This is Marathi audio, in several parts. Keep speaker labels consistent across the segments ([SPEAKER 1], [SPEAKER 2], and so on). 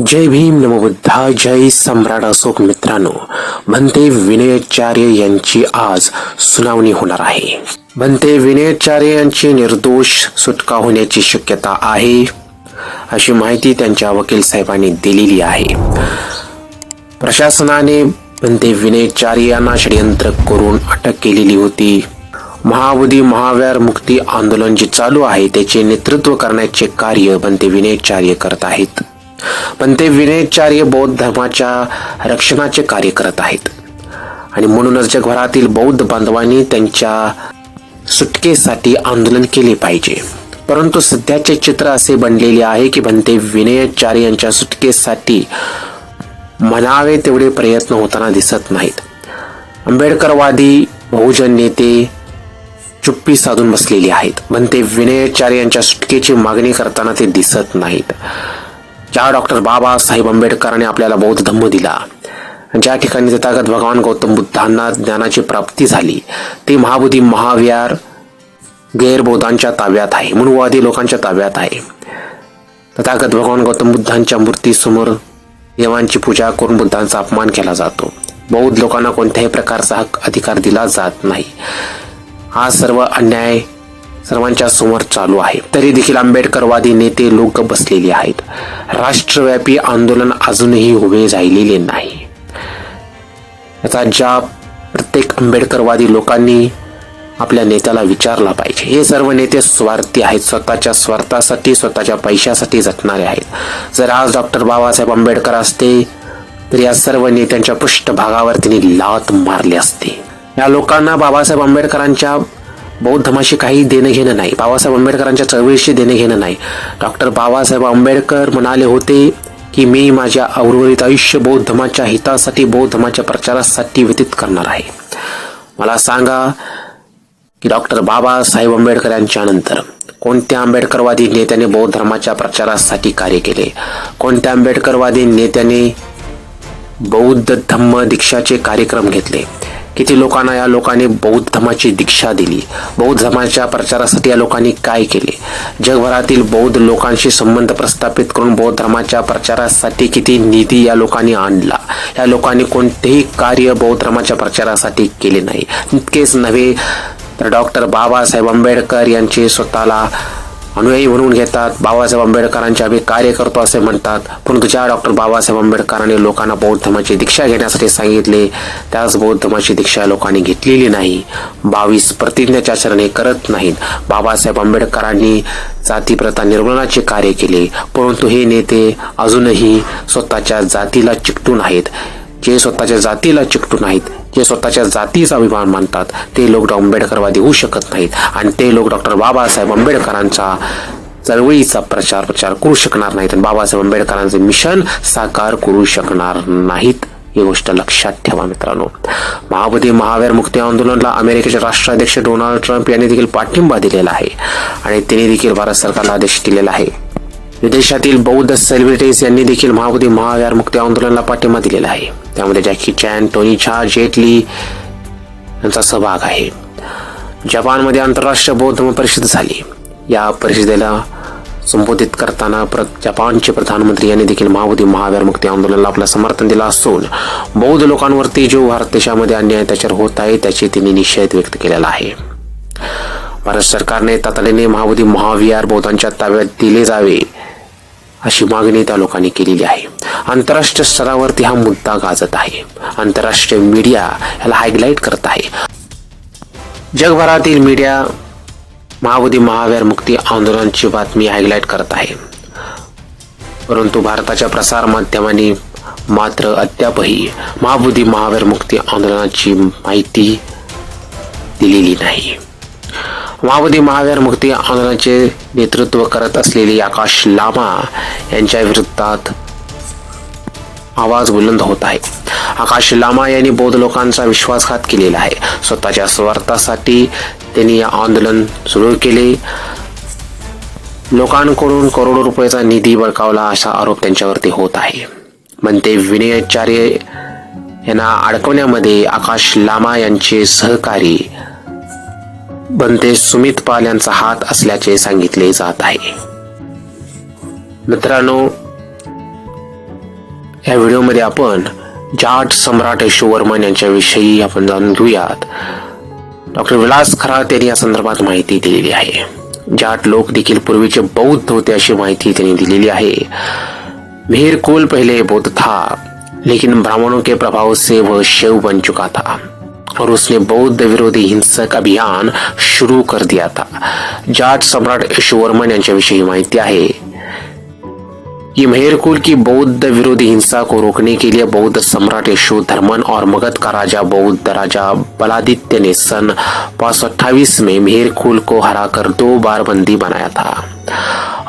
[SPEAKER 1] जय भीम नमबुद्धा जय सम्राट अशोक मित्रांनो. भन्ते विनयाचार्य यांची आज सुनावणी होणार आहे. भन्ते विनयाचार्य यांची निर्दोष सुटका होण्याची शक्यता आहे अशी माहिती त्यांच्या वकील साहेबांनी दिलेली आहे. प्रशासनाने भन्ते विनयचार्य यांना षडयंत्र करून अटक केलेली होती. महावधी महाव्यार मुक्ती आंदोलन जे चालू आहे त्याचे नेतृत्व करण्याचे कार्य बनते विनयचार्य करत आहेत. पण ते विनयचार्य बौद्ध धर्माच्या रक्षणाचे कार्य करत आहेत. आणि म्हणूनच जगभरातील बौद्ध बांधवांनी त्यांच्या सुटकेसाठी आंदोलन केले पाहिजे. परंतु सध्याचे चित्र असे बनलेले आहे की बनते विनयचार्य यांच्या सुटकेसाठी म्हणावे तेवढे प्रयत्न होताना दिसत नाहीत. आंबेडकरवादी बहुजन नेते चुप्पी साधून बसलेली आहेत. म्हणते विनयचार्य यांच्या सुटकेची मागणी करताना ते दिसत नाहीत. ज्या डॉक्टर बाबासाहेब आंबेडकरांनी आपल्याला बौद्ध धम्म दिला ज्या ठिकाणी तथागत भगवान गौतम बुद्धांना ज्ञानाची प्राप्ती झाली ते महाबुद्धी महाविहार गैरबौद्धांच्या ताब्यात आहे मनुवादी लोकांच्या ताब्यात आहे. तथागत भगवान गौतम बुद्धांच्या मूर्तीसमोर देवांची पूजा करून बुद्धांचा अपमान केला जातो. बौद्ध लोकांना कोणत्याही प्रकारचा हक अधिकार दिला जात नाही. हा सर्व अन्याय सर्वांच्या समोर चालू आहे. तरी देखील आंबेडकरवादी नेते लोक बसलेले आहेत. राष्ट्रव्यापी आंदोलन अजूनही उभे राहिलेले नाही. याचा ज्या प्रत्येक आंबेडकरवादी लोकांनी आपल्या नेत्याला विचारला पाहिजे. हे सर्व नेते स्वार्थी आहेत. स्वतःच्या स्वार्थासाठी स्वतःच्या पैशासाठी जटणारे आहेत. जर आज डॉक्टर बाबासाहेब आंबेडकर असते तर या सर्व नेत्यांच्या पृष्ठभागावर त्यांनी लात मारली असते. या लोकांना बाबासाहेब आंबेडकरांच्या बौद्ध धर्माशी काही देणं घेणं नाही. बाबासाहेब आंबेडकरांच्या चळवळीशी देणं घेणं नाही. डॉक्टर बाबासाहेब आंबेडकर म्हणाले होते की मी माझ्या उर्वरित आयुष्य बौद्ध धर्माच्या हितासाठी बौद्ध धर्माच्या प्रचारासाठी व्यतीत करणार आहे. मला सांगा की डॉक्टर बाबासाहेब आंबेडकर यांच्या नंतर कोणत्या आंबेडकरवादी नेत्याने बौद्ध धर्माच्या प्रचारासाठी कार्य केले? कोणत्या आंबेडकरवादी नेत्याने बौद्ध धम्म दीक्षाचे कार्यक्रम घेतले? किती लोकांना या लोकांनी बौद्ध धर्माची दीक्षा दिली? बौद्ध धर्माच्या प्रचारासाठी या लोकांनी काय केले? जगभरातील बौद्ध लोकांशी संबंध प्रस्थापित करून बौद्ध धर्माच्या प्रचारासाठी किती निधी या लोकांनी आणला? या लोकांनी कोणतेही कार्य बौद्ध धर्माच्या प्रचारासाठी केले नाही. इतकेच नव्हे तर डॉक्टर बाबासाहेब आंबेडकर यांचे स्वतःला अनुयायी म्हणून घेतात बाबासाहेब आंबेडकरांचे आम्ही कार्य करतो असे म्हणतात. परंतु ज्या डॉक्टर बाबासाहेब आंबेडकरांनी लोकांना बौद्ध धर्माची दीक्षा घेण्यासाठी सांगितले त्याच बौद्ध धर्माची दीक्षा लोकांनी घेतलेली नाही. बावीस प्रतिज्ञाचे आचरण हे करत नाहीत. बाबासाहेब आंबेडकरांनी जातीप्रथा निर्मूलनाचे कार्य केले. परंतु हे नेते अजूनही स्वतःच्या जातीला चिकटून आहेत. जे स्वतःच्या जातीला चिकटून आहेत जे स्वतःच्या जातीचा अभिमान मानतात. ते लोक आंबेडकरवादी होऊ शकत नाहीत. आणि ते लोक डॉक्टर बाबासाहेब आंबेडकरांचा चळवळीचा प्रचार प्रचार करू शकणार नाहीत. आणि बाबासाहेब आंबेडकरांचे मिशन साकार करू शकणार नाहीत. ही गोष्ट लक्षात ठेवा मित्रांनो. महाबोधी महावीर मुक्ती आंदोलनाला अमेरिकेचे राष्ट्राध्यक्ष डोनाल्ड ट्रम्प यांनी देखील पाठिंबा दिलेला आहे. आणि त्यांनी देखील भारत सरकारला आदेश दिलेला आहे. विदेशातील बौद्ध सेलिब्रिटीज यांनी देखील महाबोधी महावीर मुक्ती आंदोलनाला पाठिंबा दिलेला आहे. त्यामध्ये जॅकी चॅन टोनी झा जेटली यांचा सहभाग आहे. जपानमध्ये आंतरराष्ट्रीय बौद्ध परिषद झाली. या परिषदेला संबोधित करताना प्र जपानचे प्रधानमंत्री यांनी देखील महाबोधी महावीर मुक्ती आंदोलनाला आपलं समर्थन दिलं असून बौद्ध लोकांवरती जो भारत देशामध्ये अन्याय त्याच्यावर होत आहे त्याची त्यांनी निषेध व्यक्त केलेला आहे. भारत सरकारने तातडीने महाबोधी महाविहार बौद्धांच्या ताब्यात दिले जावे. अशी मागणी त्या लोकांनी केलेली आहे. आंतरराष्ट्रीय स्तरावरती हा मुद्दा गाजत आहे. आंतरराष्ट्रीय मीडिया याला हायलाईट करत आहे. जगभरातील मीडिया महाबोधी महावीर मुक्ती आंदोलनाची बातमी हायलाईट करत आहे. परंतु भारताच्या प्रसार माध्यमांनी मात्र अद्यापही महाबोधी महावीर मुक्ती आंदोलनाची माहिती दिलेली नाही. महाबोधी महावीर मुक्ती आंदोलनाचे नेतृत्व करत असलेले आकाश लामा यांच्या विरुद्धात आवाज बुलंद होत आहे. आकाश लामा यांनी बौद्ध लोकांचा विश्वासघात केलेला आहे. स्वतःच्या स्वार्थासाठी त्यांनी आंदोलन सुरू केले. लोकांकडून करोडो रुपयाचा निधी बळकावला असा आरोप त्यांच्यावरती होत आहे. म्हणते विनयाचार्य यांना अडकवण्यामध्ये आकाश लामा यांचे सहकारी बनते सुमित पाल यांचा हात असल्याचे सांगितले जात आहे. मित्रांनो या व्हिडिओमध्ये आपण जाट सम्राट यशोवर्मन यांच्याविषयी आपण जाणून घेऊयात. डॉक्टर विलास खरात यांनी या संदर्भात माहिती दिलेली आहे. जाट लोक देखील पूर्वीचे बौद्ध होते अशी माहिती त्यांनी दिलेली आहे. मेहर कोल पहिले बौद्ध था लेकिन ब्राह्मणों के प्रभाव से वह शैव बन चुका था. और उसने बौद्ध विरोधी हिंसक अभियान शुरू कर दिया था। जाट सम्राट यशोवर्मन यांच्याविषयी माहिती आहे। कि मेहरकुल की बौद्ध विरोधी हिंसा को रोकने के लिए बौद्ध सम्राट यशोधर्मन और मगध का राजा, बौद्ध राजा बलादित्य ने सन पाँच में मेहरकुल को हराकर दो बार बंदी बनाया था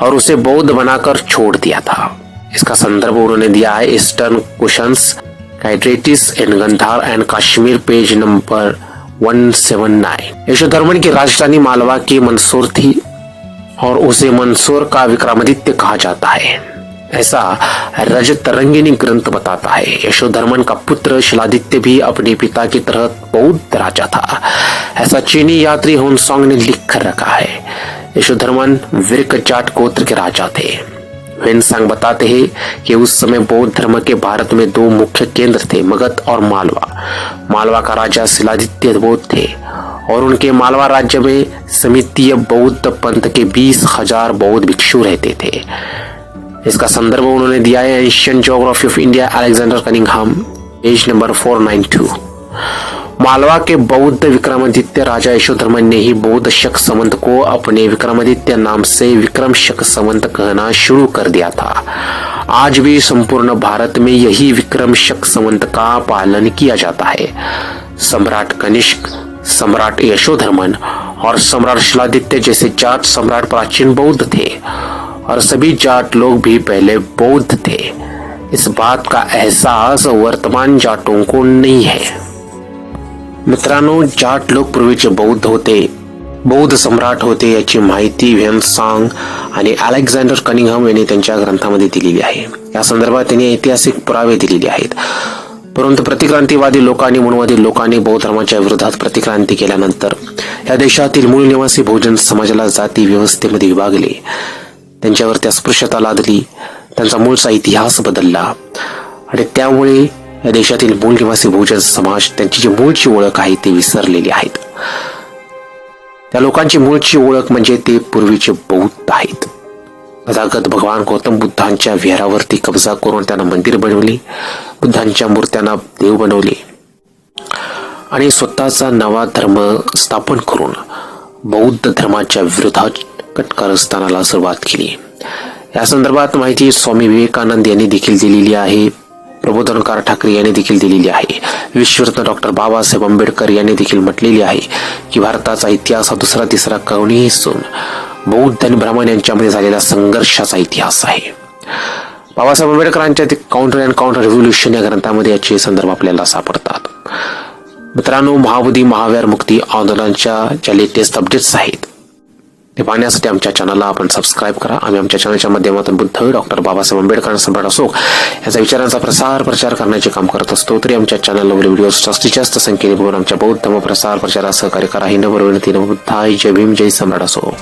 [SPEAKER 1] और उसे बौद्ध बनाकर छोड़ दिया था। इसका संदर्भ उन्होंने दिया है Eastern Kushans Kidarites and Gandhara and Kashmir page number 179 Yashodharman की राजधानी मालवा की मंसूर थी और उसे मंसूर का विक्रमादित्य कहा जाता है। ऐसा रजत रंगिनी ग्रंथ बताता है। यशोधर्मन का पुत्र शिलादित्य भी अपने पिता की तरह बौद्ध राजा था। ऐसा चीनी यात्री होनसोंग ने लिख कर रखा है। यशोधर्मन विरक जाट गोत्र के राजा थे। वेनसांग बताते हैं कि उस समय बौद्ध धर्म के भारत में दो मुख्य केंद्र थे, मगध और मालवा। मालवा का राजा शिलादित्य बौद्ध थे और उनके मालवा राज्य में समितीय बौद्ध पंथ के बीस हज़ार बौद्ध भिक्षु रहते थे। इसका संदर्भ उन्होंने दिया है Asian geography of India Alexander Cunningham page number 492 Malwa के बौद्ध विक्रमादित्य राजा यशोधर्मन ने ही बौद्ध शक संवंत को अपने विक्रमादित्य नाम से विक्रम शक संवंत कहना शुरू कर दिया था। आज भी संपूर्ण भारत में यही विक्रम शक संवंत का पालन किया जाता है। सम्राट कनिष्क, सम्राट यशोधर्मन और सम्राट शिलादित्य जैसे जाट सम्राट प्राचीन बौद्ध थे और सभी जाट लोग भी पहले बौद्ध थे। इस बात का एहसास वर्तमान जाटों को नहीं है। मित्रांनो जाट लोक पूर्वीचे बौद्ध होते. बौद्ध सम्राट होते याची माहिती व्हेमसांग आणि अलेक्झांडर कनिंगहम यांनी त्यांच्या ग्रंथामध्ये दिलेली आहे. या संदर्भात त्यांनी ऐतिहासिक पुरावे दिलेले आहेत. परंतु प्रतिक्रांतीवादी लोकांनी मनवादी लोकांनी बौद्ध धर्माच्या विरोधात प्रतिक्रांती केल्यानंतर या देशातील मूळ निवासी बहुजन समाजाला जाती व्यवस्थेमध्ये विभागले. त्यांच्यावर त्या स्पृश्यता लादली. त्यांचा मूळचा इतिहास बदलला. आणि त्यामुळे या देशातील मूल निवासी बहुजन समाज त्यांची जी मूळची ओळख आहे ती विसरलेली आहेत. त्या लोकांची मूळची ओळख म्हणजे ते पूर्वीचे बौद्ध आहेत. तथागत भगवान गौतम बुद्धांच्या विहारावरती कब्जा करून त्यांना मंदिर बनवले बुद्धांच्या मूर्त्यांना देव बनवले आणि स्वतःचा नवा धर्म स्थापन करून बौद्ध धर्माच्या विरोधात कटकारस्थानाला सुरुवात केली. या संदर्भात माहिती स्वामी विवेकानंद यांनी देखील दिलेली आहे. प्रबोधनकार ठाकरे यांनी देखील दिलेली आहे. विश्वरत्न डॉक्टर बाबासाहेब आंबेडकर यांनी देखील म्हटलेली आहे की भारताचा इतिहास हा दुसरा तिसरा कवणीही सून बौद्ध आणि ब्राह्मण यांच्यामध्ये झालेला संघर्षाचा इतिहास आहे. बाबासाहेब आंबेडकरांच्या ते काउंटर अँड काउंटर रेव्होल्युशन या ग्रंथामध्ये याचे संदर्भ आपल्याला सापडतात. मित्रांनो महाबोधी महाव्यार मुक्ती आंदोलनाच्या ज्या लेटेस्ट अपडेट्स आहेत ते पाहण्यासाठी आमच्या चॅनलला आपण सबस्क्राईब करा. आम्ही आमच्या चॅनलच्या माध्यमातून बुद्ध डॉक्टर बाबासाहेब आंबेडकर सम्राट असो याचा विचारांचा प्रसार प्रचार करण्याचे काम करत असतो. तरी आमच्या चॅनलवर व्हिडिओ जास्तीत जास्त संख्येने बघून आमच्या बौद्ध धर्म प्रसार प्रचारात सहकार्य करा. ही नवर विनंती बुद्धाय जय भीम जय सम्राट असो